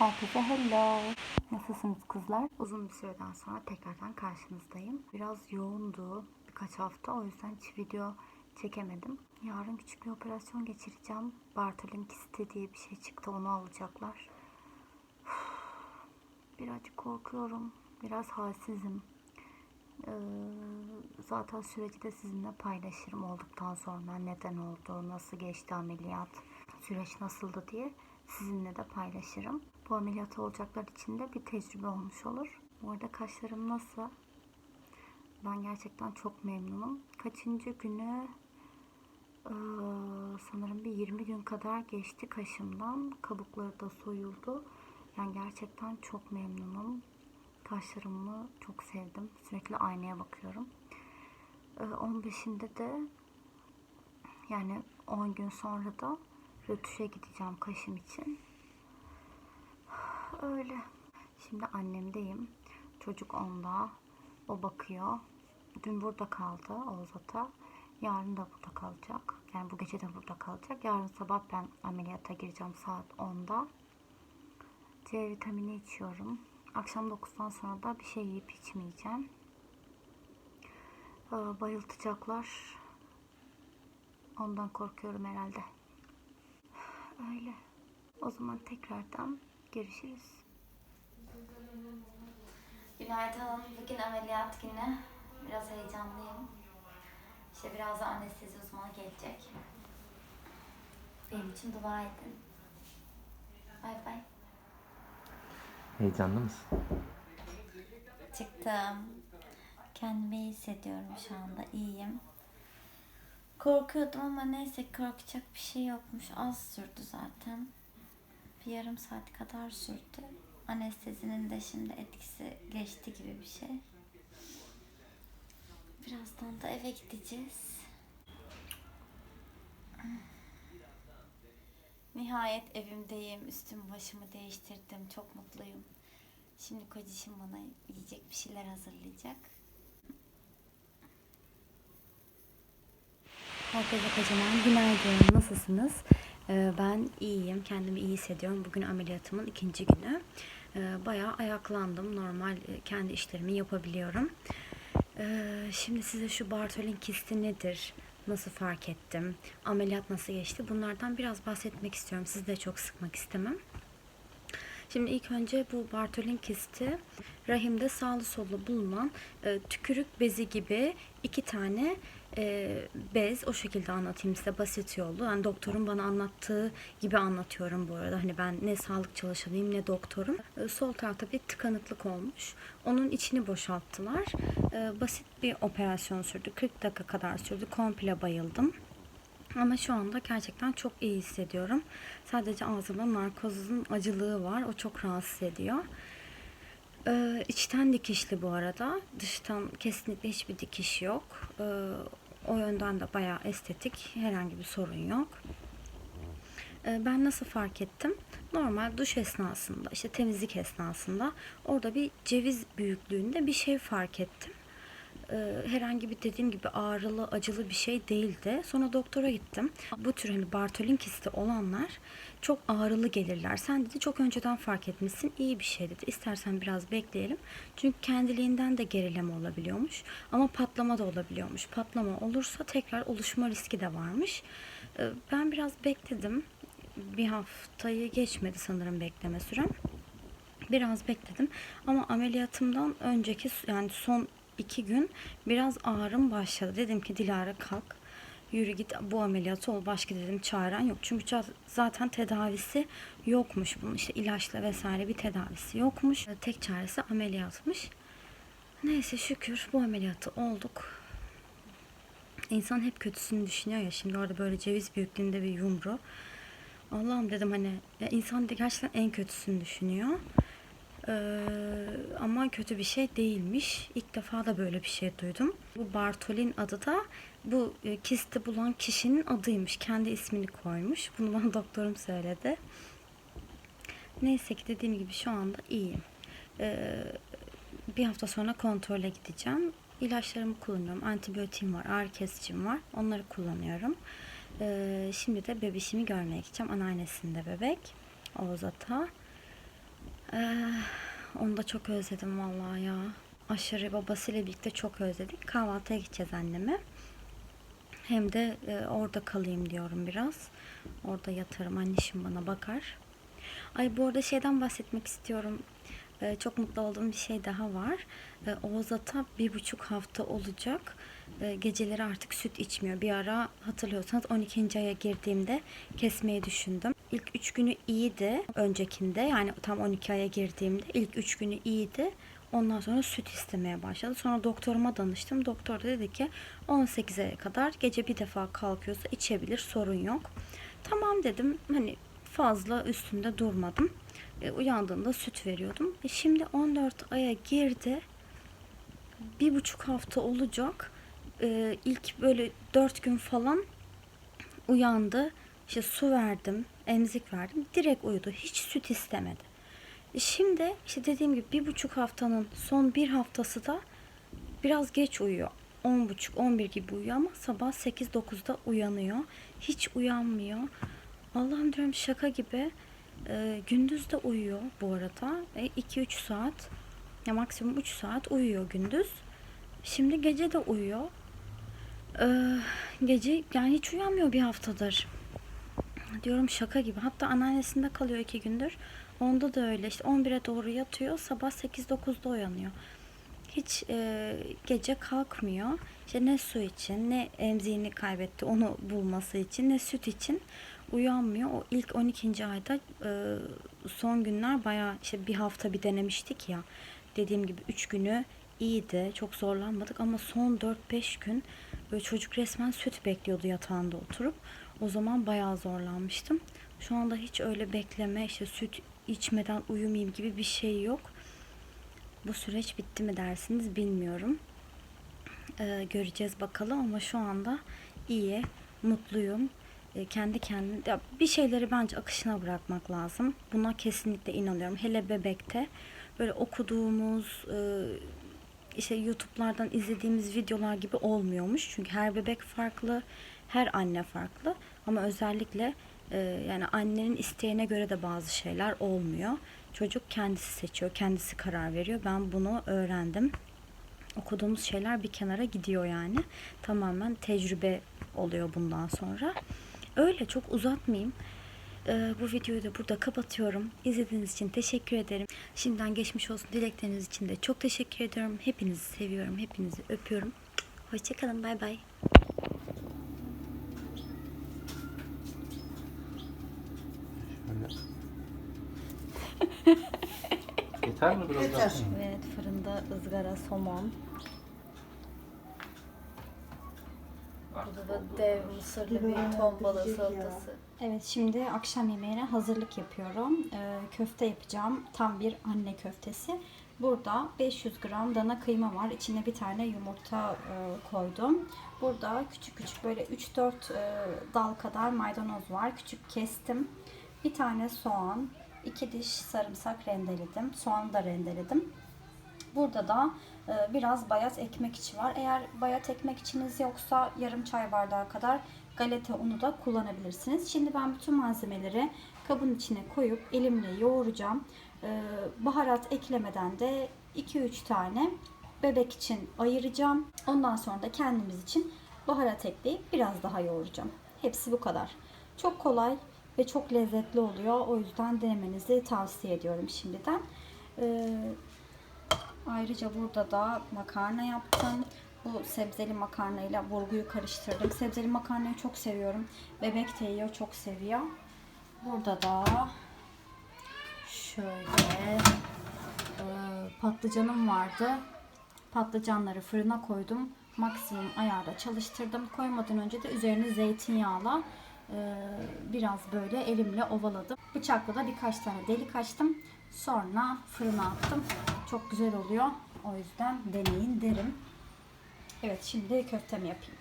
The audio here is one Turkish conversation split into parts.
Herkese hello. Nasılsınız kızlar? Uzun bir süreden sonra tekrardan karşınızdayım. Biraz yoğundu birkaç hafta o yüzden hiç video çekemedim. Yarın küçük bir operasyon geçireceğim. Bartolin kisti diye bir şey çıktı onu alacaklar. Birazcık korkuyorum. Biraz halsizim. Ee, zaten süreci de sizinle paylaşırım olduktan sonra neden oldu, nasıl geçti ameliyat, süreç nasıldı diye sizinle de paylaşırım. Bu ameliyat olacaklar için de bir tecrübe olmuş olur. Bu arada kaşlarım nasıl? Ben gerçekten çok memnunum. Kaçıncı günü? Ee, sanırım bir 20 gün kadar geçti kaşımdan. Kabukları da soyuldu. Yani gerçekten çok memnunum. Kaşlarımı çok sevdim. Sürekli aynaya bakıyorum. Ee, 15'inde de yani 10 gün sonra da rötuşa gideceğim kaşım için. Öyle. Şimdi annemdeyim. Çocuk onda. O bakıyor. Dün burada kaldı Oğuz Ata. Yarın da burada kalacak. Yani bu gece de burada kalacak. Yarın sabah ben ameliyata gireceğim saat 10'da. C vitamini içiyorum. Akşam 9'dan sonra da bir şey yiyip içmeyeceğim. Ee, Bayıltacaklar. Ondan korkuyorum herhalde. Öyle. O zaman tekrardan görüşürüz. Günaydın. Bugün ameliyat günü. Biraz heyecanlıyım. İşte biraz da anestezi uzmanı gelecek. Benim için dua edin. Bay bay. Heyecanlı mısın? Çıktım. Kendimi iyi hissediyorum şu anda. iyiyim. Korkuyordum ama neyse korkacak bir şey yokmuş. Az sürdü zaten. Bir yarım saat kadar sürdü. Anestezinin de şimdi etkisi geçti gibi bir şey. Birazdan da eve gideceğiz. Nihayet evimdeyim. Üstümü başımı değiştirdim. Çok mutluyum. Şimdi kocişim bana yiyecek bir şeyler hazırlayacak. Herkese kocaman günaydın. Nasılsınız? Ee, ben iyiyim. Kendimi iyi hissediyorum. Bugün ameliyatımın ikinci günü. Ee, bayağı ayaklandım. Normal e, kendi işlerimi yapabiliyorum. Ee, şimdi size şu Bartolin kisti nedir? Nasıl fark ettim? Ameliyat nasıl geçti? Bunlardan biraz bahsetmek istiyorum. Sizi de çok sıkmak istemem. Şimdi ilk önce bu Bartolin kisti rahimde sağlı sollu bulunan e, tükürük bezi gibi iki tane e, bez o şekilde anlatayım size basit yollu. Yani doktorun bana anlattığı gibi anlatıyorum bu arada. Hani ben ne sağlık çalışanıyım ne doktorum. E, sol tarafta bir tıkanıklık olmuş. Onun içini boşalttılar. E, basit bir operasyon sürdü. 40 dakika kadar sürdü. Komple bayıldım. Ama şu anda gerçekten çok iyi hissediyorum. Sadece ağzımda narkozun acılığı var. O çok rahatsız ediyor. Ee, içten dikişli bu arada. Dıştan kesinlikle hiçbir dikiş yok. Ee, o yönden de bayağı estetik. Herhangi bir sorun yok. Ee, ben nasıl fark ettim? Normal duş esnasında, işte temizlik esnasında orada bir ceviz büyüklüğünde bir şey fark ettim e, herhangi bir dediğim gibi ağrılı, acılı bir şey değildi. Sonra doktora gittim. Bu tür hani Bartolin kisti olanlar çok ağrılı gelirler. Sen dedi çok önceden fark etmişsin. iyi bir şey dedi. İstersen biraz bekleyelim. Çünkü kendiliğinden de gerileme olabiliyormuş. Ama patlama da olabiliyormuş. Patlama olursa tekrar oluşma riski de varmış. E, ben biraz bekledim. Bir haftayı geçmedi sanırım bekleme sürem biraz bekledim ama ameliyatımdan önceki yani son iki gün biraz ağrım başladı. Dedim ki Dilara kalk yürü git bu ameliyatı ol başka dedim çaren yok. Çünkü zaten tedavisi yokmuş bunun işte ilaçla vesaire bir tedavisi yokmuş. Tek çaresi ameliyatmış. Neyse şükür bu ameliyatı olduk. İnsan hep kötüsünü düşünüyor ya şimdi orada böyle ceviz büyüklüğünde bir yumru. Allah'ım dedim hani ya insan de gerçekten en kötüsünü düşünüyor. Ee, ama kötü bir şey değilmiş. İlk defa da böyle bir şey duydum. Bu Bartolin adı da bu e, kisti bulan kişinin adıymış. Kendi ismini koymuş. Bunu bana doktorum söyledi. Neyse ki dediğim gibi şu anda iyiyim. Ee, bir hafta sonra kontrole gideceğim. İlaçlarımı kullanıyorum. Antibiyotiğim var, ağrı kesicim var. Onları kullanıyorum. Ee, şimdi de bebişimi görmeye gideceğim. Anneannesinde bebek. Oğuz Ata. Ee, onu da çok özledim vallahi ya. Aşırı babasıyla birlikte çok özledik. Kahvaltıya gideceğiz anneme. Hem de e, orada kalayım diyorum biraz. Orada yatarım. Anneşim bana bakar. Ay bu arada şeyden bahsetmek istiyorum. Ee, çok mutlu olduğum bir şey daha var. Ee, Oğuz Ata bir buçuk hafta olacak. Ee, geceleri artık süt içmiyor. Bir ara hatırlıyorsanız 12. aya girdiğimde kesmeyi düşündüm. İlk 3 günü iyiydi öncekinde. Yani tam 12 aya girdiğimde ilk 3 günü iyiydi. Ondan sonra süt istemeye başladı. Sonra doktoruma danıştım. Doktor da dedi ki 18 aya kadar gece bir defa kalkıyorsa içebilir sorun yok. Tamam dedim. Hani fazla üstünde durmadım. E, uyandığında süt veriyordum. E, şimdi 14 aya girdi. Bir buçuk hafta olacak. E, ilk böyle 4 gün falan uyandı. İşte su verdim, emzik verdim. Direkt uyudu. Hiç süt istemedi. E, Şimdi işte dediğim gibi bir buçuk haftanın son bir haftası da biraz geç uyuyor. 10 buçuk 11 gibi uyuyor ama sabah 8-9'da uyanıyor. Hiç uyanmıyor. Allah'ım diyorum şaka gibi. Ee, gündüz de uyuyor bu arada. E, 2-3 saat ya maksimum 3 saat uyuyor gündüz. Şimdi gece de uyuyor. Ee, gece yani hiç uyanmıyor bir haftadır. Diyorum şaka gibi. Hatta anneannesinde kalıyor iki gündür. Onda da öyle. İşte 11'e doğru yatıyor. Sabah 8-9'da uyanıyor. Hiç e, gece kalkmıyor. İşte ne su için ne emziğini kaybetti onu bulması için ne süt için uyanmıyor. O ilk 12. ayda e, son günler bayağı işte bir hafta bir denemiştik ya. Dediğim gibi 3 günü iyiydi. Çok zorlanmadık ama son 4-5 gün böyle çocuk resmen süt bekliyordu yatağında oturup. O zaman bayağı zorlanmıştım. Şu anda hiç öyle bekleme işte süt içmeden uyumayayım gibi bir şey yok. Bu süreç bitti mi dersiniz bilmiyorum. Ee, göreceğiz bakalım ama şu anda iyi, mutluyum. Ee, kendi kendine ya bir şeyleri bence akışına bırakmak lazım. Buna kesinlikle inanıyorum. Hele bebekte böyle okuduğumuz e, işte YouTube'lardan izlediğimiz videolar gibi olmuyormuş. Çünkü her bebek farklı, her anne farklı. Ama özellikle e, yani annenin isteğine göre de bazı şeyler olmuyor. Çocuk kendisi seçiyor, kendisi karar veriyor. Ben bunu öğrendim. Okuduğumuz şeyler bir kenara gidiyor yani. Tamamen tecrübe oluyor bundan sonra. Öyle çok uzatmayayım. Ee, bu videoyu da burada kapatıyorum. İzlediğiniz için teşekkür ederim. Şimdiden geçmiş olsun dilekleriniz için de çok teşekkür ediyorum. Hepinizi seviyorum. Hepinizi öpüyorum. Hoşçakalın. Bay bay. Şöyle. Yeter mi biraz daha? Yeter. Evet fırında ızgara somon. Burada da dev mısırlı bir ton balığı salatası. Evet şimdi akşam yemeğine hazırlık yapıyorum. Ee, köfte yapacağım. Tam bir anne köftesi. Burada 500 gram dana kıyma var. İçine bir tane yumurta e, koydum. Burada küçük küçük böyle 3-4 e, dal kadar maydanoz var. Küçük kestim. Bir tane soğan, iki diş sarımsak rendeledim. Soğanı da rendeledim. Burada da e, biraz bayat ekmek içi var. Eğer bayat ekmek içiniz yoksa yarım çay bardağı kadar galeta unu da kullanabilirsiniz. Şimdi ben bütün malzemeleri kabın içine koyup elimle yoğuracağım. E, baharat eklemeden de 2-3 tane bebek için ayıracağım. Ondan sonra da kendimiz için baharat ekleyip biraz daha yoğuracağım. Hepsi bu kadar. Çok kolay ve çok lezzetli oluyor. O yüzden denemenizi tavsiye ediyorum şimdiden. Ee, Ayrıca burada da makarna yaptım. Bu sebzeli makarnayla burguyu karıştırdım. Sebzeli makarnayı çok seviyorum. Bebek de yiyor, çok seviyor. Burada da şöyle e, patlıcanım vardı. Patlıcanları fırına koydum. Maksimum ayarda çalıştırdım. Koymadan önce de üzerine zeytinyağla biraz böyle elimle ovaladım. Bıçakla da birkaç tane delik açtım. Sonra fırına attım. Çok güzel oluyor. O yüzden deneyin derim. Evet şimdi köftemi yapayım.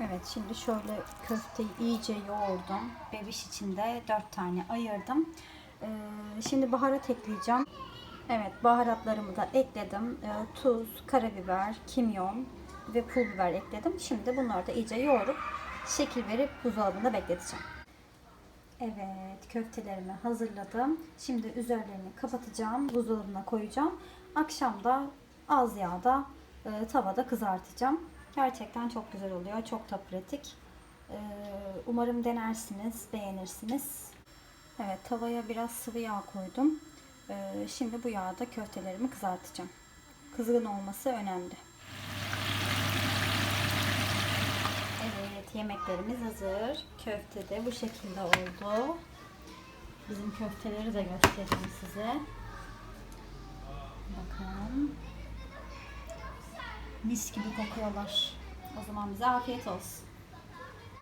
Evet şimdi şöyle köfteyi iyice yoğurdum. Bebiş içinde 4 tane ayırdım. Ee, şimdi baharat ekleyeceğim. Evet baharatlarımı da ekledim. Ee, tuz, karabiber, kimyon ve pul biber ekledim. Şimdi bunları da iyice yoğurup şekil verip buzdolabında bekleteceğim. Evet, köftelerimi hazırladım. Şimdi üzerlerini kapatacağım, buzdolabına koyacağım. Akşam da az yağda e, tavada kızartacağım. Gerçekten çok güzel oluyor, çok da pratik. E, umarım denersiniz, beğenirsiniz. Evet, tavaya biraz sıvı yağ koydum. E, şimdi bu yağda köftelerimi kızartacağım. Kızgın olması önemli. Evet, yemeklerimiz hazır. Köfte de bu şekilde oldu. Bizim köfteleri de göstereyim size. Bakın. Mis gibi kokuyorlar. O zaman bize afiyet olsun.